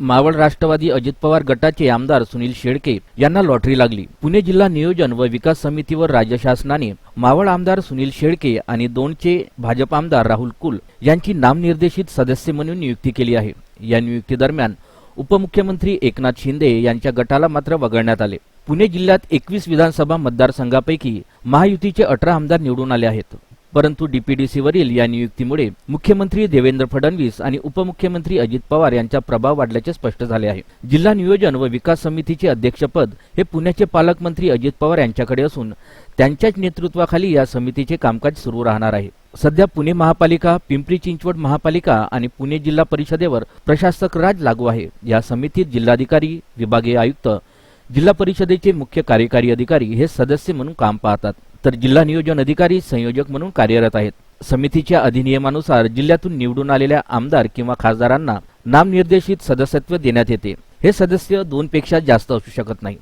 मावळ राष्ट्रवादी अजित पवार गटाचे आमदार सुनील शेळके यांना लॉटरी लागली. पुणे जिल्हा नियोजन व विकास समितीवर राज्य शासनाने मावळ आमदार सुनील शेळके आणि दोनचे भाजप आमदार राहुल कुल यांची नामनिर्देशित सदस्य म्हणून नियुक्ती केली आहे. या नियुक्तीदरम्यान उपमुख्यमंत्री एकनाथ शिंदे यांच्या गटाला मात्र वगळण्यात आले. पुणे जिल्ह्यात एकवीस विधानसभा मतदारसंघापैकी महायुतीचे अठरा आमदार निवडून आले आहेत. परंतु डीपीडीसीवरील या नियुक्तीमुळे मुख्यमंत्री देवेंद्र फडणवीस आणि उपमुख्यमंत्री अजित पवार यांचा प्रभाव वाढल्याचे स्पष्ट झाले आहे. जिल्हा नियोजन व विकास समितीचे अध्यक्षपद हे पुण्याचे पालकमंत्री अजित पवार यांच्याकडे असून त्यांच्याच नेतृत्वाखाली या समितीचे कामकाज सुरू राहणार आहे. सध्या पुणे महापालिका पिंपरी चिंचवड महापालिका आणि पुणे जिल्हा परिषदेवर प्रशासक राज लागू आहे. या समितीत जिल्हाधिकारी विभागीय आयुक्त जिल्हा परिषदेचे मुख्य कार्यकारी अधिकारी हे सदस्य म्हणून काम पाहतात. तर जिल्हा नियोजन अधिकारी संयोजक म्हणून कार्यरत आहेत. समितीच्या अधिनियमानुसार जिल्ह्यातून निवडून आलेल्या आमदार किंवा खासदारांना नामनिर्देशित सदस्यत्व देण्यात येते. हे सदस्य दोन पेक्षा जास्त असू शकत नाही.